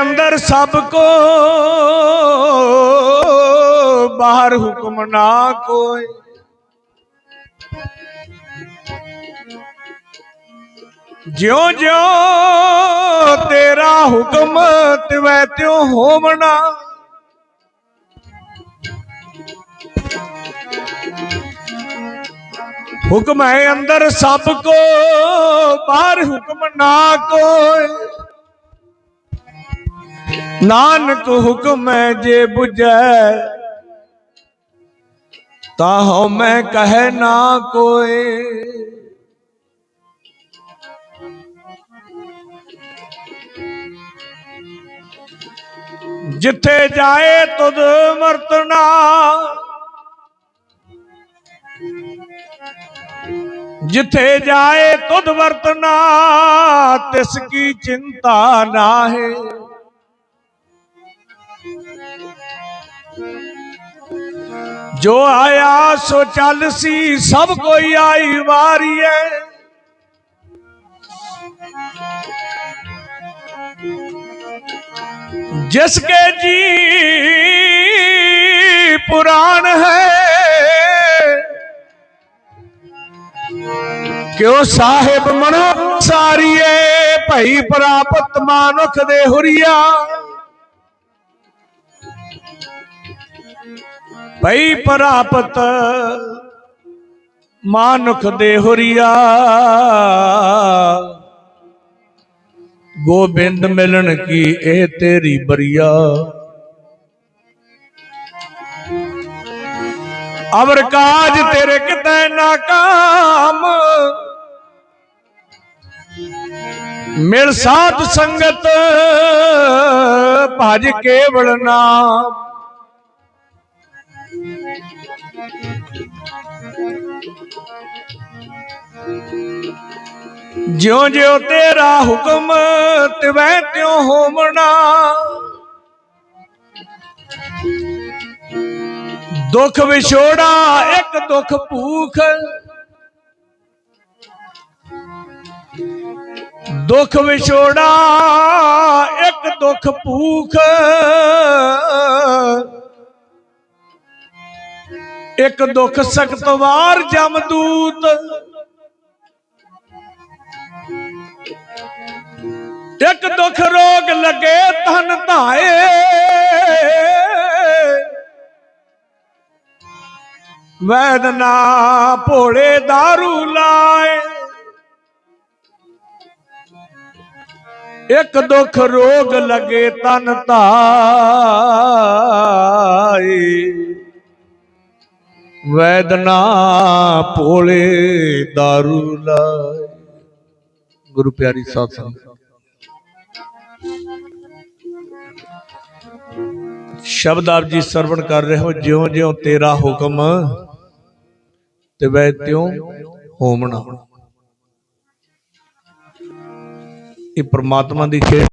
ਅੰਦਰ ਸਭ ਕੋ ਬਾਹਰ ਹੁਕਮ ਨਾ ਕੋਈ। ਜਿਉ ਜਿਉ ਤੇਰਾ ਹੁਕਮ ਤਿਵੈ ਤਿਉ ਹੋਵਣਾ। ਹੁਕਮ ਹੈ ਅੰਦਰ ਸਭ ਕੋ, ਬਾਹਰ ਹੁਕਮ ਨਾ ਕੋਈ। नानक हुक्म जे बुझै। ताहो मैं कह ना कोई जिथे जाए तुद मरतना जिथे जाए तुद वर्तना तिसकी चिंता ना है ਜੋ ਆਇਆ ਸੋ ਚੱਲ ਸੀ, ਸਭ ਕੋਈ ਆਈ ਵਾਰੀ ਐ ਜਿਸ ਕੇ ਜੀ ਪੁਰਾਣ ਹੈ, ਕਿਉ ਸਾਹਿਬ ਮਨੋ ਸਾਰੀਏ, ਭਈ ਪ੍ਰਾਪਤ ਮਾਨੁਖ ਦੇ ਹੁਰੀਆ। ਭਈ ਪ੍ਰਾਪਤ ਮਾਨੁਖ ਦੇ ਹੁਰੀਆ। ਗੋਬਿੰਦ ਮਿਲਣ ਕੀ ਇਹ ਤੇਰੀ ਬਰੀਆ। ਅਵਰ ਕਾਜ ਤੇਰੇ ਕਿਤੇ ਨਾਕਾਮ। ਮਿਲ ਸਾਧ ਸੰਗਤ, ਭਜ ਕੇਵਲ ਨਾਮ। ਜਿਉ ਜਿਉ ਤੇਰਾ ਹੁਕਮ ਤਿਵੈ ਤਿਉ ਹੋਵਣਾ ਦੁੱਖ ਵਿਛੋੜਾ ਇੱਕ ਦੁੱਖ ਭੂਖ, ਦੁੱਖ ਵਿਛੋੜਾ ਇੱਕ ਦੁੱਖ ਭੂਖ। ਇੱਕ ਦੁੱਖ ਸਖਤਵਾਰ ਜਮਦੂਤ ਇੱਕ ਦੁੱਖ ਰੋਗ ਲਗੇ ਤਨ ਧਾਏ। ਵੈਦਨਾ ਭੋਲੇ दारू ਲਾਏ। ਇੱਕ ਦੁੱਖ ਰੋਗ ਲਗੇ ਤਨ ਧਾਏ। ਵੈਦਨਾ ਭੋਲੇ दारू ਲਾਏ। ਗੁਰੂ ਪਿਆਰੀ ਸਾਧ ਸੰਗਤ। ਸ਼ਬਦ ਆਪ ਜੀ ਸਰਵਣ ਕਰ ਰਹੇ ਹੋ ਜਿਉਂ ਜਿਉਂ ਤੇਰਾ ਹੁਕਮ ਤੇ ਵੈ ਤਿਉ ਹੋਮਣਾ। ਇਹ ਪ੍ਰਮਾਤਮਾ ਦੀ ਖੇਡ